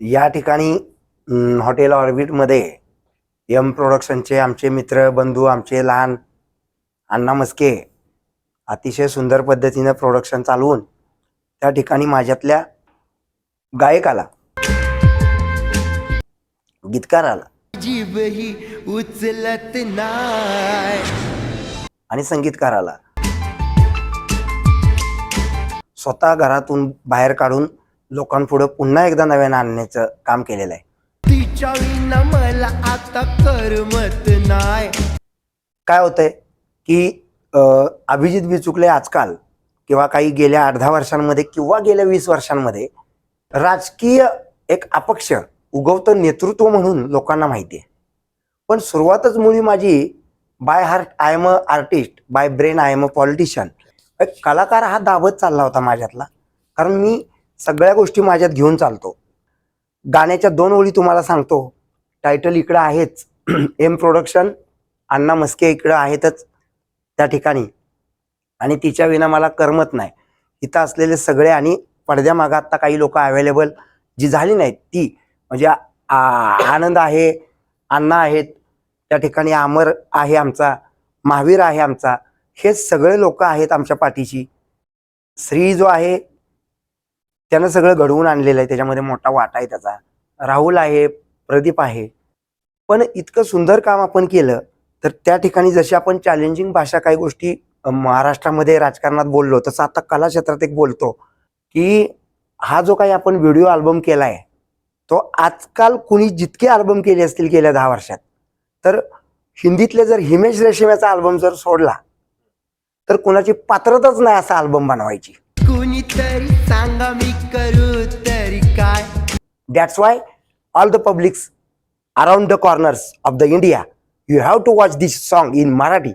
या ठिकाणी hotel ऑर्बिटमध्ये M प्रोडक्शनचे आमचे मित्र बंधू आमचे लहान अण्णा मस्के अतिशय सुंदर पद्धतीनं प्रोडक्शन चालवून त्या ठिकाणी माझ्यातल्या गायकाला गीतकाराला जीवही उचलत नाही. आणि संगीतकार आला स्वतः घरातून बाहेर काढून लोकांपुढं पुन्हा एकदा नव्यानं आणण्याचं काम केलेलं आहे. तिच्या विना मला आता करमत नाय. काय होतंय की अ, अभिजित बिचुकले आजकाल किंवा काही गेल्या दहा वर्षांमध्ये किंवा गेल्या वीस वर्षांमध्ये राजकीय एक अपक्ष उगवतं नेतृत्व म्हणून लोकांना माहिती आहे. पण सुरुवातच मुळी माझी by heart I am a artist by brain I am a politician. कलाकार हा दाबत चालला होता माझ्यातला. कारण मी सगळ्या गोष्टी माझ्यात घेऊन चालतो. गाण्याच्या दोन ओळी तुम्हाला सांगतो. टायटल इकडं आहेच. एम प्रोडक्शन अण्णा मस्के इकडं आहेतच त्या ठिकाणी. आणि तिच्या विना मला करमत नाही. इथं असलेले सगळे आणि पडद्यामागं आत्ता काही लोक अवेलेबल जी झाली नाहीत ती. म्हणजे आनंद आहे अण्णा आहेत त्या ठिकाणी अमर आहे आमचा महावीर आहे आमचा. हे सगळे लोक आहेत आमच्या पाठीशी. श्री जो आहे त्यानं सगळं घडवून आणलेलं आहे. त्याच्यामध्ये मोठा वाटा आहे त्याचा. राहुल आहे प्रदीप आहे. पण इतकं सुंदर काम आपण केलं तर त्या ठिकाणी जशी आपण चॅलेंजिंग भाषा काही गोष्टी महाराष्ट्रामध्ये राजकारणात बोललो तसं आता कला क्षेत्रात एक बोलतो की हा जो काही आपण व्हिडिओ अल्बम आहे तो आजकाल कुणी जितके अल्बम केले असतील गेल्या दहा वर्षात तर हिंदीतले जर हिमेश रेशमियाचा अल्बम जर सोडला तर कुणाची पात्रताच नाही असा अल्बम बनवायची. कुणीतरी सांगा मी करू तरी काय? That's why all the publics around the corners of the India you have to watch this song in Marathi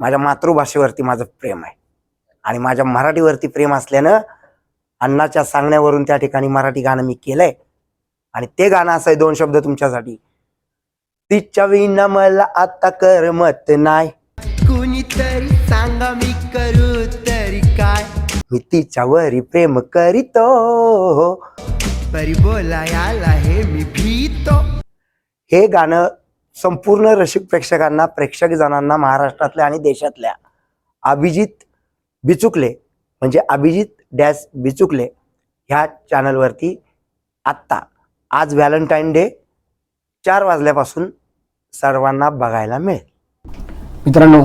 माझ्या मातृभाषेवरती माझं प्रेम आहे. आणि माझ्या मराठीवरती प्रेम असल्यानं अण्णाच्या सांगण्यावरून त्या ठिकाणी मराठी गाणं मी केलंय. आणि ते गाणं असं आहे दोन शब्द तुमच्यासाठी. तिच्या विना मला आता करमत नाही. कुणीतरी सांगा मी करू तरी काय? मी तिच्यावरी प्रेम करीतो. परी बोलायला हे मी भीतो. हे गाणं संपूर्ण रसिक प्रेक्षकांना प्रेक्षक जणांना महाराष्ट्रातल्या आणि देशातल्या अभिजित बिचुकले म्हणजे अभिजित डॅश बिचुकले ह्या चॅनलवरती आत्ता आज व्हॅलेंटाईन डे चार वाजल्यापासून सर्वांना बघायला मिळेल. मित्रांनो